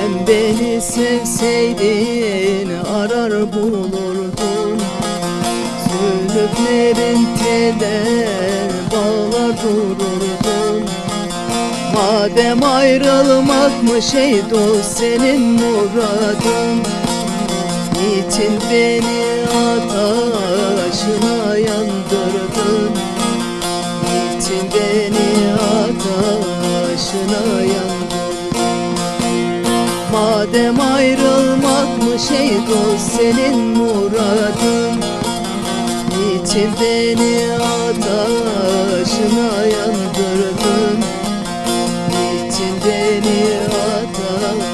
Sen beni sevseydin arar bulurdun Zülüflerin telen bağlar dururdun Madem ayrılmakmış ey dost senin muradın? Niçin beni ateşine yandırdın? Niçin beni Madem ayrılmakmış ey dost senin muradın? Niçin beni yandırdın